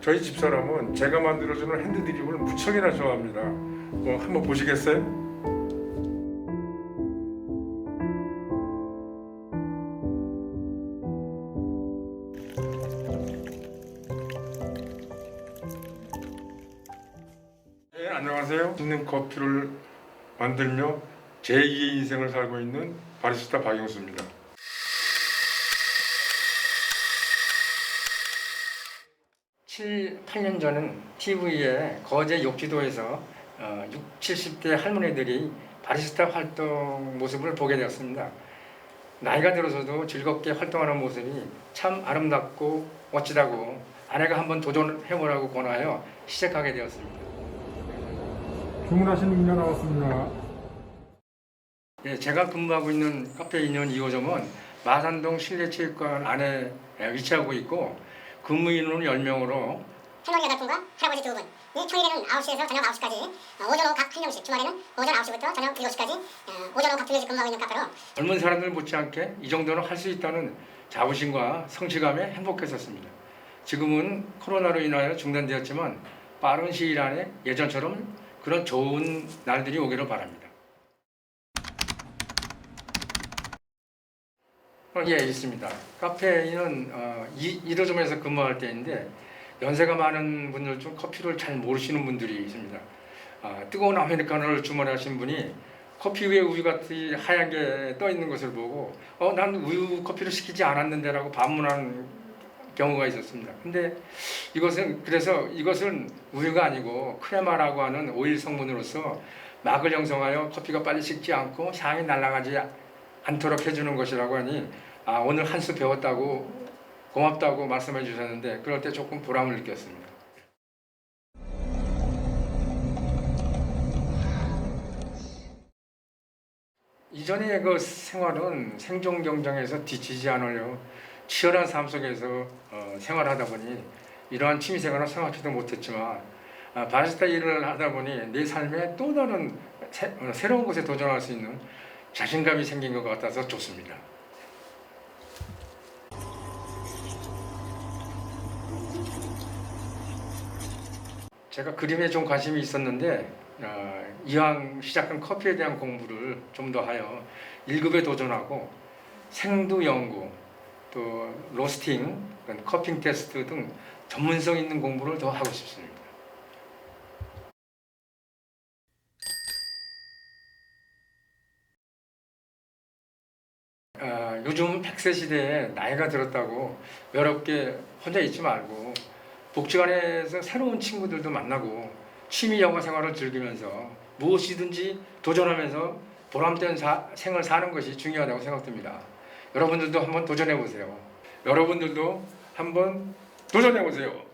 저희 집사람은 제가 만들어주는 핸드드립을 무척이나 좋아합니다. 뭐 한번 보시겠어요? 네. 있는 커피를 만들며 제2의 인생을 살고 있는 바리스타 박영수입니다. 칠 8년 전은 TV에 거제 욕지도에서 어, 6, 70대 할머니들이 바리스타 활동 모습을 보게 되었습니다. 나이가 들어서도 즐겁게 활동하는 모습이 참 아름답고 멋지다고 아내가 한번 도전해보라고 권하여 시작하게 되었습니다. 주문하신 음료 나왔습니다. 예, 제가 근무하고 있는 카페 인연 2호점은 마산동 실내체육관 안에 위치하고 있고 근무 인원은 10명으로 할머니 8분과 할아버지 2분. 이 평일에는 9시에서 저녁 9시까지, 어, 오전 오후 각한 명씩, 주말에는 오전 9시부터 저녁 7시까지, 어, 오전 오후 각 2명씩 근무하고 있는 카페로 젊은 사람들 못지않게 이 정도는 할 수 있다는 자부심과 성취감에 행복했었습니다. 지금은 코로나로 인하여 중단되었지만 빠른 시일 안에 예전처럼 그런 좋은 날들이 오기를 바랍니다. 어, 예, 있습니다. 카페인은 어, 이, 1호점에서 근무할 때인데 연세가 많은 분들 중 커피를 잘 모르시는 분들이 있습니다. 아, 뜨거운 아메리카노를 주문하신 분이 커피 위에 우유 같이 하얀 게 떠 있는 것을 보고 어, 난 우유 커피를 시키지 않았는데라고 반문한 경우가 있었습니다. 근데 이것은 그래서 이것은 우유가 아니고 크레마라고 하는 오일 성분으로서 막을 형성하여 커피가 빨리 식지 않고 향이 날아가지 않도록 해주는 것이라고 하니 아, 오늘 한 수 배웠다고 고맙다고 말씀해 주셨는데 그럴 때 조금 보람을 느꼈습니다. 이전의 그 생활은 생존 경쟁에서 뒤지지 않으려 치열한 삶 속에서 어, 생활하다 보니 이러한 취미 생활을 생각지도 못했지만 아, 바리스타 일을 하다 보니 내 삶에 또 다른 새, 어, 새로운 곳에 도전할 수 있는 자신감이 생긴 것 같아서 좋습니다. 제가 그림에 좀 관심이 있었는데 어, 이왕 시작한 커피에 대한 공부를 좀 더 하여 1급에 도전하고 생두 연구 또 로스팅, 커핑 테스트 등 전문성 있는 공부를 더 하고 싶습니다. 아, 요즘 100세 시대에 나이가 들었다고 외롭게 혼자 있지 말고 복지관에서 새로운 친구들도 만나고 취미 여가 생활을 즐기면서 무엇이든지 도전하면서 보람된 사- 생을 사는 것이 중요하다고 생각됩니다. 여러분들도 한번 도전해 보세요. 여러분들도 한번 도전해 보세요.